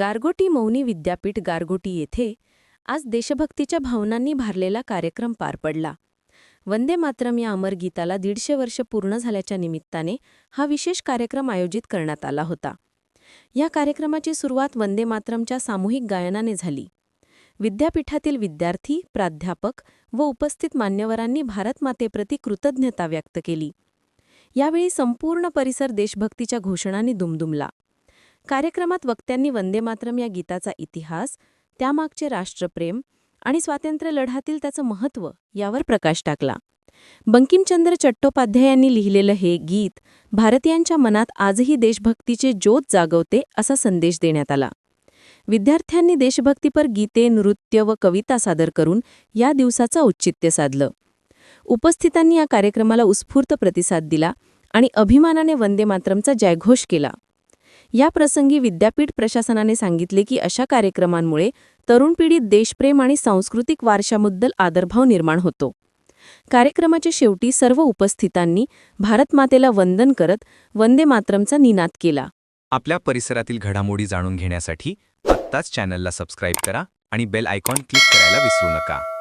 गारगोटी मौनी विद्यापीठ गारगोटी येथे आज देशभक्तीच्या भावनांनी भारलेला कार्यक्रम पार पडला. वंदे मातरम या अमर गीताला दीडशे वर्ष पूर्ण झाल्याच्या निमित्ताने हा विशेष कार्यक्रम आयोजित करण्यात आला होता. या कार्यक्रमाची सुरुवात वंदे मातरमच्या सामूहिक गायनाने झाली. विद्यापीठातील विद्यार्थी प्राध्यापक व उपस्थित मान्यवरांनी भारतमातेप्रती कृतज्ञता व्यक्त केली. यावेळी संपूर्ण परिसर देशभक्तीच्या घोषणांनी दुमदुमला. कार्यक्रमात वक्त्यांनी वंदे मातरम या गीताचा इतिहास त्यामागचे राष्ट्रप्रेम आणि स्वातंत्र्य लढ्यातील त्याचं महत्त्व यावर प्रकाश टाकला. बंकिमचंद्र चट्टोपाध्याय यांनी लिहिलेलं हे गीत भारतीयांच्या मनात आजही देशभक्तीचे ज्योत जागवते असा संदेश देण्यात आला. विद्यार्थ्यांनी देशभक्तीपर गीते नृत्य व कविता सादर करून या दिवसाचं औचित्य साधलं. उपस्थितांनी या कार्यक्रमाला उत्स्फूर्त प्रतिसाद दिला आणि अभिमानाने वंदे मातरमचा जयघोष केला. या प्रसंगी विद्यापीठ प्रशासनाने सांगितले की अशा कार्यक्रमांमुळे तरुण पिढीत देशप्रेम आणि सांस्कृतिक वारशाबद्दल आदरभाव निर्माण होतो. कार्यक्रमाच्या शेवटी सर्व उपस्थितांनी भारतमातेला वंदन करत वंदे मातरमचा निनाद केला. आपल्या परिसरातील घडामोडी जाणून घेण्यासाठी आत्ताच चॅनलला सबस्क्राईब करा आणि बेल आयकॉन क्लिक करायला विसरू नका.